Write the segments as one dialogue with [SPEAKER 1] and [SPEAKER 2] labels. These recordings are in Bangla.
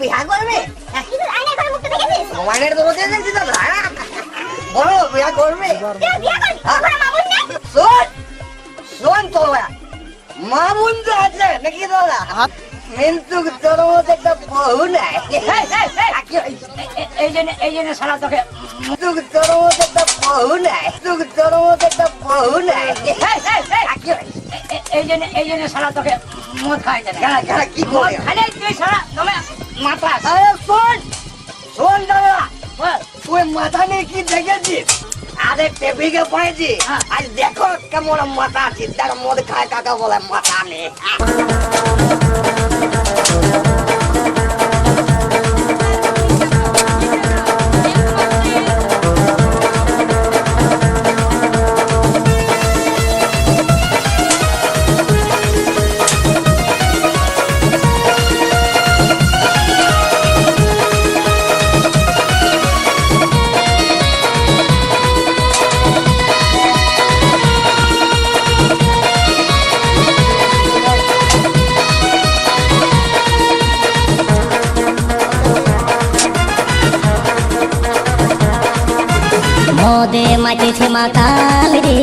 [SPEAKER 1] বিয়া করবে? মোবাইলের দরজা দেখছি তো ভাড়া বলো বিয়া করবে?
[SPEAKER 2] তোরা
[SPEAKER 1] শোন শোন তোরা মামুন তো আছে নাকি দাদা? কিন্তু তোর মধ্যে একটা বহু নাই।
[SPEAKER 3] এই জন্য এই জন্য সারা তোকে।
[SPEAKER 1] তোর মধ্যে একটা বহু নাই। তোর মধ্যে একটা বহু নাই।
[SPEAKER 3] এই জন্য এই জন্য সারা তোকে মদ খাই দেয়
[SPEAKER 1] কি করে
[SPEAKER 3] তুই সারা তুমি মাথা
[SPEAKER 1] আরে শোন শোন দাদা তুই মাথা নিয়ে কি দেখেছিস? আরে টেবিকে পড়েছি।
[SPEAKER 3] হ্যাঁ।
[SPEAKER 1] আর দেখো কেমন মাথা আছে তার মদ খায় কাকা বলে মাথা নেই
[SPEAKER 4] মদে মাচেছে মাতাল রে,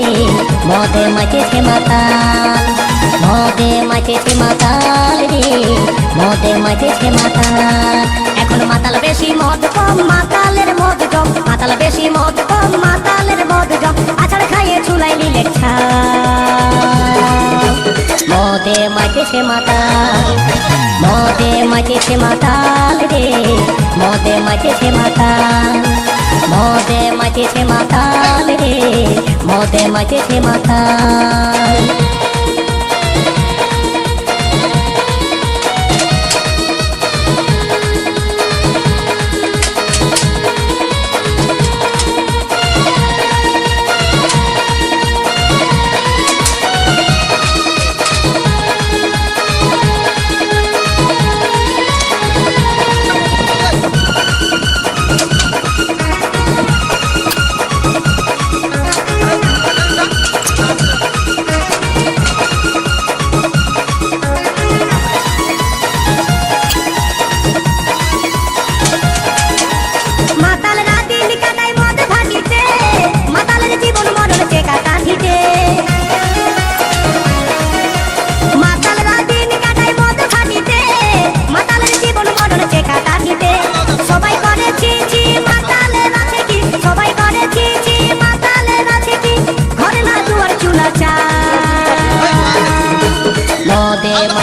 [SPEAKER 4] মদে মাচেছে মাতাল, মদে মাচেছে মাতাল রে, মদে মাচেছে মাতাল। এখন মাতাল বেশি মদ কম, মাতালের মদ কম, মাতাল বেশি মদ কম, মাতালের মদ কম। আছাড় খাইয়ে চুলাই নিলে মদে মাচেছে মাতাল, মদে মাচেছে মাতাল রে, মদে মাচেছে মাতাল। মদে মাঝেছে মাতাল রে মদে মাঝেছে মাতাল।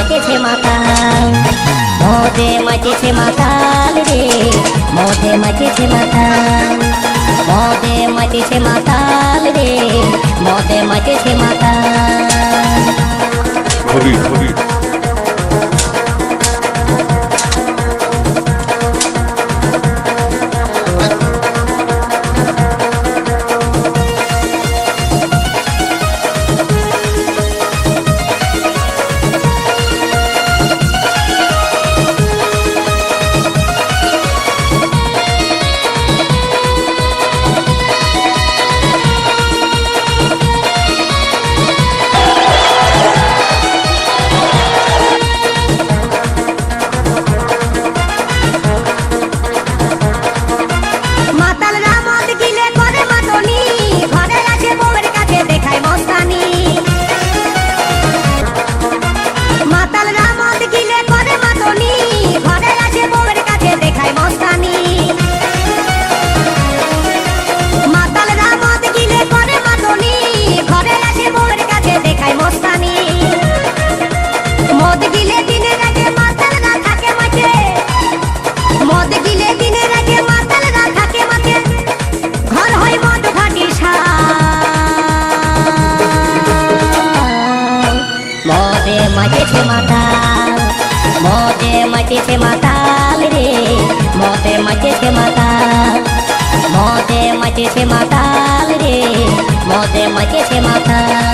[SPEAKER 4] মাচেছে মাতাল। মদে মাচেছে মাতাল রে, মদে মাচেছে মাতাল। মদে মাচেছে মাতাল রে, মদে মাচেছে মাতাল। মদে মাঝেছে মাতাল মদে মাঝেছে মাতাল রে মদে মাঝেছে মাতাল বিজয়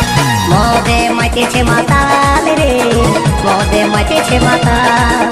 [SPEAKER 4] মদে মাতেছে মাতাল রে মদে মাতেছে মাতাল।